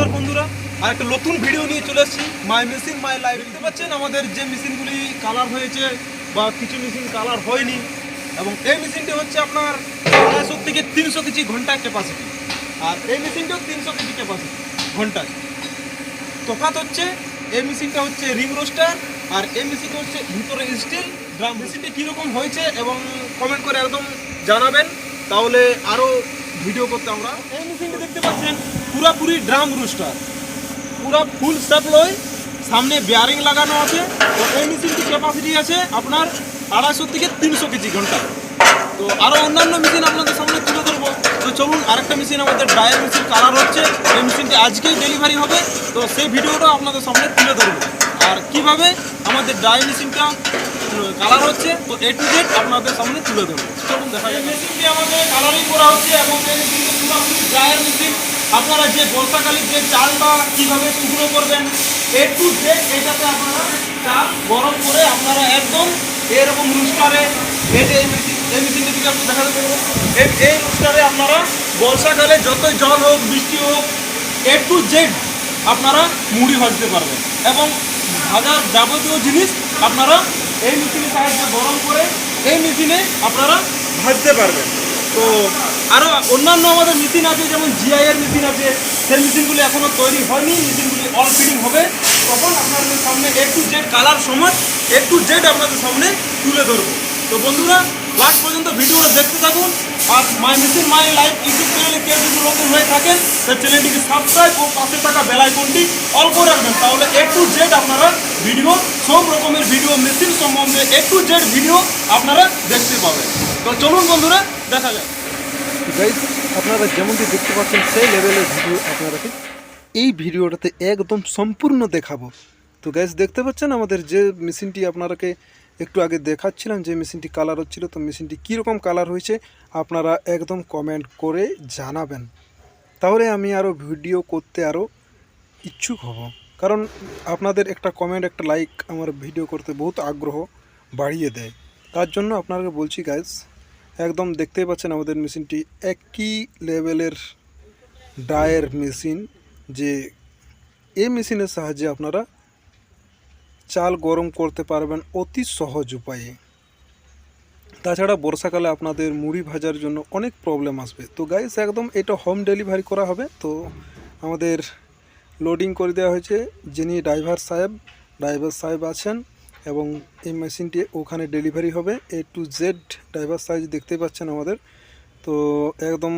নমস্কার বন্ধুরা। আর একটা নতুন ভিডিও নিয়ে চলে এসেছি। মাই মেশিন মাই লাইফ দেখতে পাচ্ছেন? আমাদের যে মেশিনগুলি কালার হয়েছে বা কিছু মেশিন কালার হয়নি, এবং এই মেশিনটি হচ্ছে আপনার আড়াইশো থেকে তিনশো কেজি ঘন্টায় ক্যাপাসিটি আর এই মেশিনটাও তিনশো কেজি ক্যাপাসিটি ঘন্টায়। তফাৎ হচ্ছে, এই মেশিনটা হচ্ছে রিং রোস্টার আর এই মেশিনটা হচ্ছে ভিতরে স্টিল ড্রাম মেশিনটি কীরকম হয়েছে এবং কমেন্ট করে একদম জানাবেন। তাহলে আরও ভিডিও করতে আমরা। এই মেশিনটা দেখতে পাচ্ছেন পুরাপুরি ড্রাম রোস্টার। পুরা ফুল সাপ্লাই সামনে বেয়ারিং লাগানো আছে। তো এই মেশিনটি ক্যাপাসিটি আছে আপনার আড়াইশো থেকে তিনশো কেজি ঘণ্টা। তো আরও অন্যান্য মেশিন আপনাদের সামনে তুলে ধরবো। তো চলুন আরেকটা মেশিন, আমাদের ড্রায়ার মেশিন কালার হচ্ছে। এই মেশিনটি আজকেই ডেলিভারি হবে। তো সেই ভিডিওটা আপনাদের সামনে তুলে ধরবো। আর কীভাবে আমাদের ড্রাই মেশিনটা কালার হচ্ছে, তো এ টু জেড আপনাদের সামনে তুলে ধরবো। চলুন দেখা যায় মেশিনটি আমাদের কালারিং করা হচ্ছে এবং এই ড্রায়ার মেশিন আপনারা যে বর্ষাকালীন যে চালটা কীভাবে শুকনো করবেন, এ টু জেড এটাতে আপনারা চাল গরম করে আপনারা একদম এরকম রুস্টারে এই যে এই মেশিন, এই মেশিনটা যদি আপনি দেখাতে পারবেন? এই রুস্টারে আপনারা বর্ষাকালে যতই জল হোক, বৃষ্টি হোক, এ টু জেড আপনারা মুড়ি ভাজতে পারবেন। এবং ভাজার যাবতীয় জিনিস আপনারা এই মেশিনের সাহায্যে গরম করে এই মেশিনে আপনারা ভাজতে পারবেন। তো আরও অন্যান্য আমাদের মেশিন আছে, যেমন জিআই এর মেশিন আছে। সেই মেশিনগুলি এখনও তৈরি হয়নি, মেশিনগুলি অল ফিটিং হবে। তখন আপনাদের সামনে এ টু জেড কালার সময় এ টু জেড আপনাদের সামনে তুলে ধরবো। তো বন্ধুরা লাস্ট পর্যন্ত ভিডিওটা দেখতে থাকুন। আর my machine my life YouTube চ্যানেলে কেউ যদি নতুন হয়ে থাকেন তার চ্যানেলটিকে সাবস্ক্রাইব ও পাশে থাকা বেল আইকনটি অল করে রাখবেন। তাহলে এ টু জেড আপনারা ভিডিও, সব রকমের ভিডিও মেশিন সম্বন্ধে এ টু জেড ভিডিও আপনারা দেখতে পাবেন। তো চলুন বন্ধুরা, দেখা যাক। গাইজ আপনারা যেমনটি দেখতে পাচ্ছেন, সেই লেভেলের ভিডিও আপনারাকে এই ভিডিওটাতে একদম সম্পূর্ণ দেখাবো। তো গাইজ দেখতে পাচ্ছেন আমাদের যে মেশিনটি আপনারাকে একটু আগে দেখাচ্ছিলাম, যে মেশিনটি কালার হচ্ছিল, তো মেশিনটি কীরকম কালার হয়েছে আপনারা একদম কমেন্ট করে জানাবেন। তাহলে আমি আরও ভিডিও করতে আরও ইচ্ছুক হব। কারণ আপনাদের একটা কমেন্ট একটা লাইক আমার ভিডিও করতে বহুত আগ্রহ বাড়িয়ে দেয়। তার জন্য আপনাকে বলছি গাইজ একদম দেখতেই পাচ্ছেন আমাদের মেশিনটি। একই লেভেলের ডায়ের মেশিন যে এই মেশিনের সাহায্যে আপনারা চাল গরম করতে পারবেন অতি সহজ উপায়ে। তাছাড়া বর্ষাকালে আপনাদের মুড়ি ভাজার জন্য অনেক প্রবলেম আসবে। তো গাইস একদম এটা হোম ডেলিভারি করা হবে। তো আমাদের লোডিং করে দেওয়া হয়েছে যিনি ড্রাইভার সাহেব ড্রাইভার সাহেব আছেন। এবং এই মেশিনটি ওখানে ডেলিভারি হবে A to Z driver size দেখতে পাচ্ছেন আমাদের। তো একদম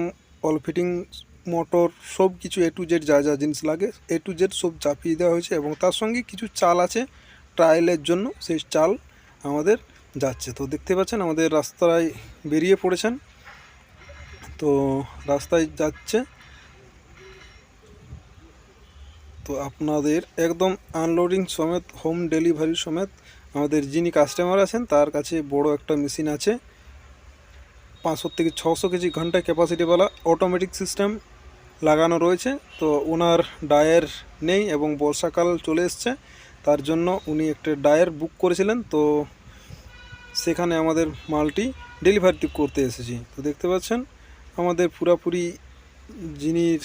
অল ফিটিং মোটর সব কিছু এ টু জেড যা যা জিনিস লাগে, এ টু জেড সব চাপিয়ে দেওয়া হয়েছে এবং তার সঙ্গে কিছু চাল আছে ট্রায়ালের জন্য, সেই চাল আমাদের যাচ্ছে। তো দেখতে পাচ্ছেন আমাদের রাস্তায় বেরিয়ে পড়েছেন। তো রাস্তায় যাচ্ছে। তো আপনাদের একদম আনলোডিং সমেত, হোম ডেলিভারি সমেত আমাদের যিনি কাস্টমার আছেন, তার কাছে বড় একটা মেশিন আছে। পাঁচশো থেকে ছশো কেজি ঘণ্টা ক্যাপাসিটিওয়ালা অটোমেটিক সিস্টেম লাগানো রয়েছে। তো ওনার ডায়ের নেই এবং বর্ষাকাল চলে এসছে। তার জন্য উনি একটা ডায়ের বুক করেছিলেন। তো সেখানে আমাদের মালটি ডেলিভারি করতে এসেছি। তো দেখতে পাচ্ছেন, আমাদের পুরাপুরি যিনি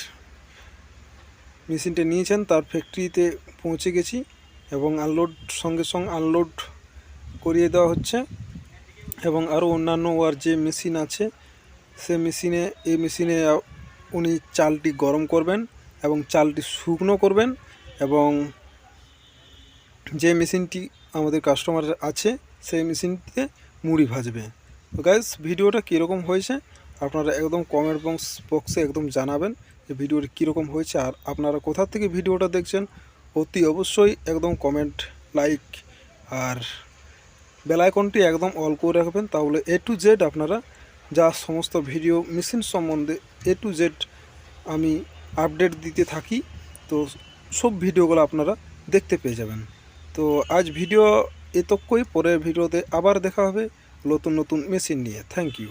মেশিনটা নিয়েছেন, তার ফ্যাক্টরিতে পৌঁছে গেছি। এবং আনলোড সঙ্গে সঙ্গে আনলোড করিয়ে দেওয়া হচ্ছে। এবং আরও অন্যান্য ওয়ার যে মেশিন আছে, সে মেশিনে এই মেশিনে উনি চালটি গরম করবেন এবং চালটি শুকনো করবেন এবং যে মেশিনটি আমাদের কাস্টমার আছে, সেই মেশিনটিতে মুড়ি ভাজবে। তো গাইস ভিডিওটা কীরকম হয়েছে আপনারা একদম কমেন্ট বক্স বক্সে একদম জানাবেন যে ভিডিওটা কীরকম হয়েছে আর আপনারা কোথা থেকে ভিডিওটা দেখছেন অতি অবশ্যই একদম কমেন্ট লাইক আর বেলাইকনটি একদম অল করে রাখবেন। তাহলে এ টু জেড আপনারা যা সমস্ত ভিডিও মেশিন সম্বন্ধে এ টু জেড আমি আপডেট দিতে থাকি, তো সব ভিডিওগুলো আপনারা দেখতে পেয়ে যাবেন। তো আজ ভিডিও এতক্ষই, পরের ভিডিওতে আবার দেখা হবে নতুন নতুন মেশিন নিয়ে। Thank you